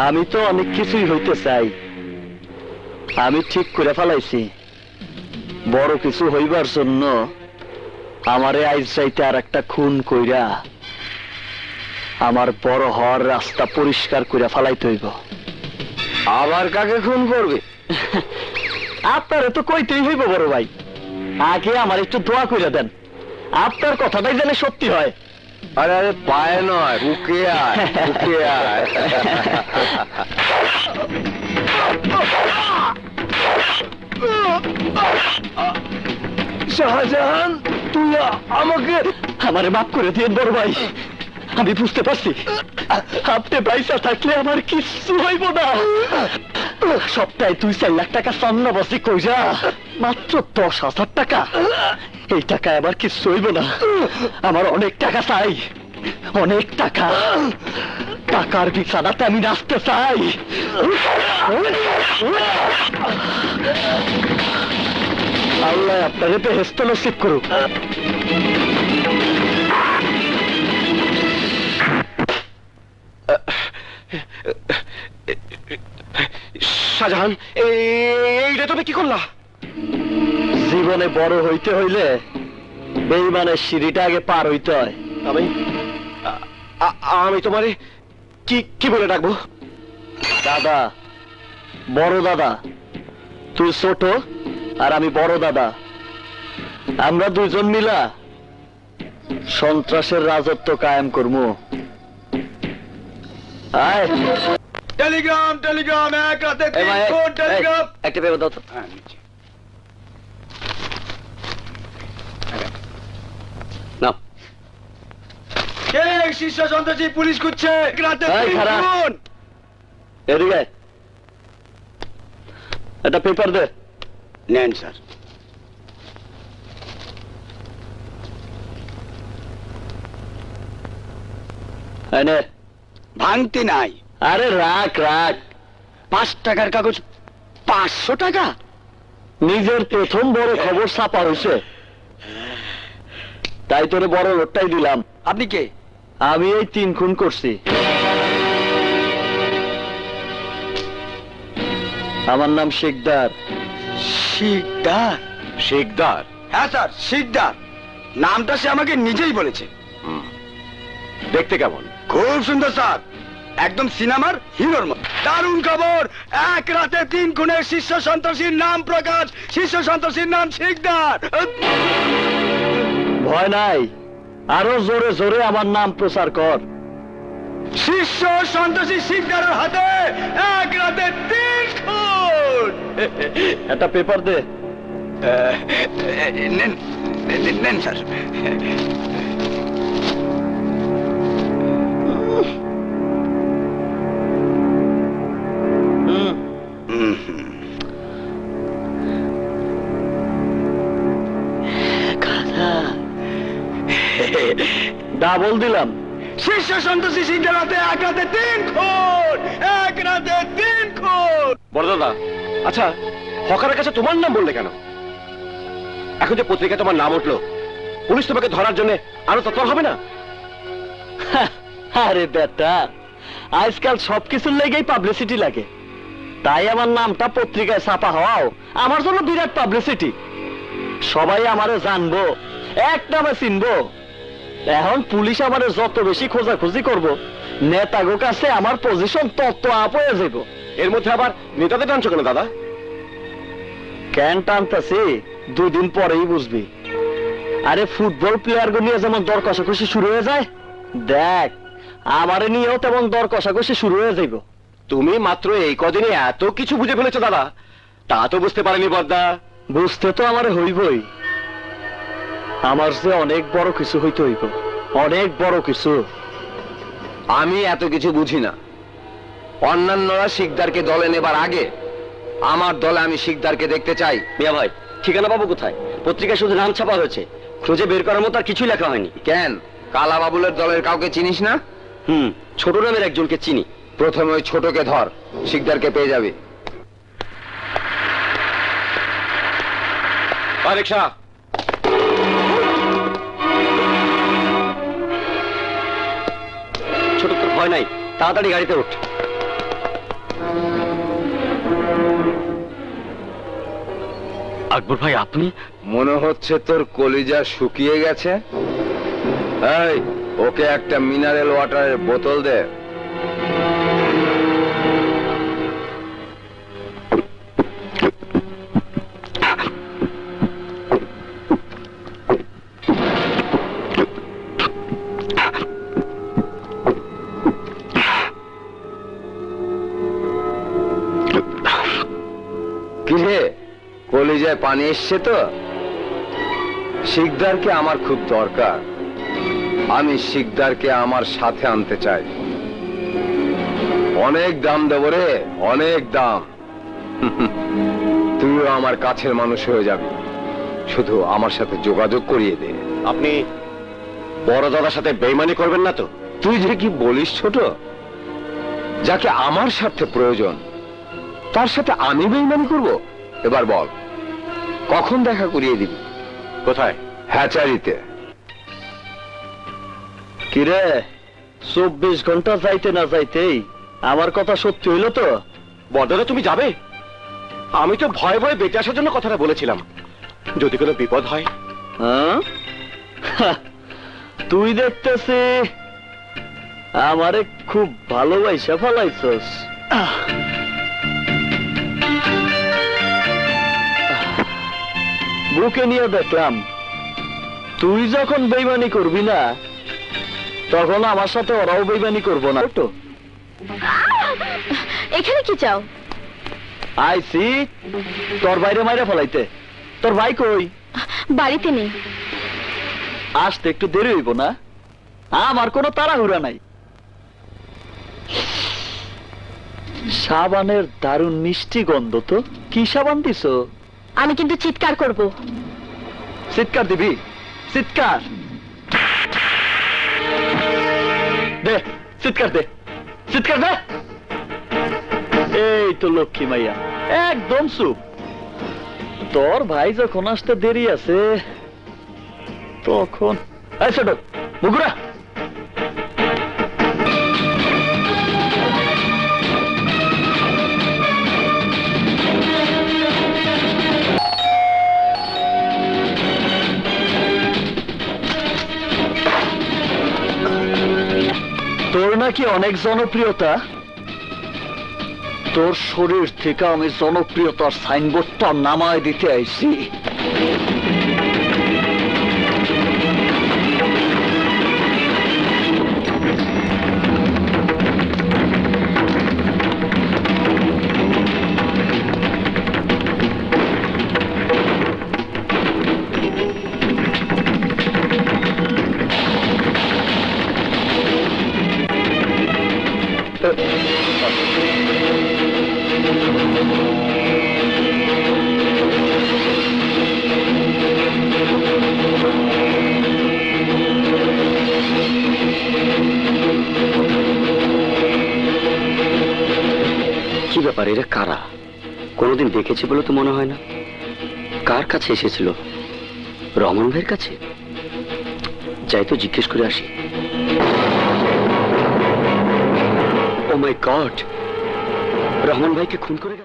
আমি তো অনেক কিছুই হইতে চাই। আমি ঠিক করে ফেলাইছি। বড় কিছু হইবার জন্য আমারে আইজ চাইতে আর একটা খুন কইরা আমার বড় হওয়ার রাস্তা পরিষ্কার করে ফেলাইতে হইব। আবার কাকে খুন করবে? আপনারে তো কইতেই হইব বড় ভাই। আগে আমার একটু দোয়া কইরা দেন। আপনার কথাটাই যেন সত্যি হয়। আরে আরে, পায়ে নয়, বুকে আয় শাহজাহান, তুই আমাকে আমার মাফ করে দিয়ে বড় ভাই। আমি বুঝতে পারছি। আপনি পয়সা থাকলে আমার কিচ্ছু হইব না। সপ্তাহে দুই চার লাখ টাকা সামনে বসে কইরা মাত্র দশ হাজার টাকা এই টাকায় আমার কিচ্ছু হইব না। আমার অনেক টাকা চাই। অনেক টাকা। টাকার বিছানাতে আমি নাচতে চাই। আল্লাহ আপনাকে তো বেহেস্ত নসিব করুক। শাহজাহান এইটা তুমি কি করলা? জীবনে বড় হইতে হইলে বেইমানের সিঁড়িটা আগে পার হইতে হয়। আমি আমি তোমারে কি কি বলে ডাকবো? দাদা বড় দাদা তুই ছোট আর আমি বড় দাদা। আমরা দুজন মিলা সন্ত্রাসের রাজত্ব কায়েম করব। আয়। টেলিগ্রাম টেলিগ্রাম এক রাতে একটা পেপার দাও তো। নাও কে শীর্ষ সন্ত্রাসী পুলিশ খুঁজছে। রাতে। এদিকে একটা পেপার দে। নেন স্যার। নে। নাই। আরে রাখ রাখ। পাঁচ টাকার কাগজ পাঁচশো টাকা? নিজের প্রথম বড় খবর ছাপা হয়েছে। তাই তোরে বড় লোটটাই দিলাম। আপনি কে? আমি এই তিন খুন করছি। আমার নাম শেখদার শিকদার? শিকদার। হ্যাঁ স্যার শিকদার। নামটা সে আমাকে নিজেই বলেছে। দেখতে কেমন? খুব সুন্দর স্যার। একদম সিনেমার হিরোর মতো। দারুণ খবর। এক রাতে তিন খুনের শীর্ষ সন্ত্রাসীর নাম প্রকাশ। শীর্ষ সন্ত্রাসীর নাম শিকদার। ভয় নাই। আরও জোরে জোরে আমার নাম প্রচার কর। শিষ্য সন্ত্রাসী শিকদারের হাতে এক রাতে তিন খুন একটা পেপার দে। নেন নেন স্যার। ডাবল দিলাম। হাতে এক রাতে তিন খুন, এক রাতে তিন খুন। বড়দাদা আচ্ছা হকারের কাছে তোমার নাম বললে কেন? এখন যে পত্রিকায় তোমার নাম উঠল, পুলিশ তোমাকে ধরার জন্য আরও তৎপর হবে না? আরে বেটা, আজকাল সবকিছুর লেগেই পাবলিসিটি লাগে। তাই আমার নামটা পত্রিকায় ছাপা হওয়াও আমার জন্য বিরাট পাবলিসিটি সবাই আমারে জানব এক নামে চিনবো। এখন পুলিশ আমারে যত বেশি খোঁজাখুঁজি করব নেতাগো কাছে আমার পজিশন তত আপ হয়ে যাব এর মধ্যে আবার নেতাদের টানছো কেন দাদা? কেন টানতাছি? দুদিন পরেই বুঝবি। আরে ফুটবল প্লেয়ার নিয়ে যেমন দর কষাকষি শুরু হয়ে যায় দেখ আমারে নিয়েও তেমন দর কষাকষি শুরু হয়ে যাইব। তুমি মাত্র এই কদিনে এত কিছু বুঝে ফেলেছো দাদা। তা তো বুঝতে পারেনি বর্দা। বুঝতে তো আমার হইবই। আমার যে অনেক বড় কিছু হইতে হইব। অনেক বড় কিছু। আমি এত কিছু বুঝি না। অন্যান্যরা শিকদারকে দলে নেবার আগে আমার দলে আমি শিকদারকে দেখতে চাই। মিয়া ভাই, ঠিকানা পাবো কোথায়? পত্রিকায় শুধু নাম ছাপা হয়েছে। খুঁজে বের করার মতো আর কিছুই লেখা হয়নি। কেন? কালা বাবুলের দলের কাউকে চিনিস না? হুম, ছোট নামের একজনকে চিনি। প্রথমে ওই ছোটকে ধর, শিকদারকে পেয়ে যাবে। রিক্সা ছোট ভয় নাই। তাড়াতাড়ি গাড়িতে উঠ। আকবর ভাই, আপনি? মনে হচ্ছে তোর কলিজা শুকিয়ে গেছে। ওকে একটা মিনারেল ওয়াটারের বোতল দে। কিরে কলিজায় পানি এসছে তো? শিকদারকে আমার খুব দরকার। আমি শিকদারকে আমার সাথে আনতে চাই। অনেক দাম দেবো রে অনেক দাম। তুইও আমার কাছের মানুষ হয়ে যাবি। শুধু আমার সাথে যোগাযোগ করিয়ে দে। আপনি বড় দাদার সাথে বেইমানি করবেন না তো? তুই যে কি বলিস ছোট? যাকে আমার স্বার্থে প্রয়োজন তার সাথে আমি বেইমানি করব? এবার বল কখন দেখা করিয়ে দিবি? কোথায়? হ্যাচারিতে। কিরে চব্বিশ ঘণ্টা যাইতে না যাইতেই আমার কথা সত্যি হইল তো? বর্দাদা তুমি যাবে? আমি তো ভয়ে ভয়ে বেঁচে আসার জন্য কথাটা বলেছিলাম। যদি কোনো বিপদ হয়? তুই দেখতেছি আমারে খুব ভালোবাসা ফলাইছস। বুকে নিয়ে দেখলাম তুই যখন বেইমানি করবি না তখন আমার সাথে ওরাও বেইমানি করব না তো? এখানে কি চাও? আইসি তোর বাইরে মাইরে ফলাইতে। তোর ভাই কই? বাড়িতে নেই। আসতে একটু দেরি হইব না? আমার কোনো তাড়াহুড়া নাই। সাবানের দারুণ মিষ্টি গন্ধ তো কি সাবান দিছ? আমি কিন্তু চিৎকার করব। চিৎকার দিবি? চিৎকার। দে চিৎকার দে। চিৎকার দে। এই তো লক্ষ্মী মাইয়া, একদম চুপ। তোর ভাই যখন আসতে দেরি আছে, তখন ছোট, মুগুরা। তোর নাকি অনেক জনপ্রিয়তা? তোর শরীর থেকে আমি জনপ্রিয়তার সাইনবোর্ডটা নামায় দিতে আইছি। কি ব্যাপার, এরা কারা? কোনোদিন দেখেছি বলে তো মনে হয় না। কার কাছে এসেছিল? রমন ভাইয়ের কাছে? যাই তো জিজ্ঞেস করে আসি। माय गॉड रहमान भाई के खून करेगा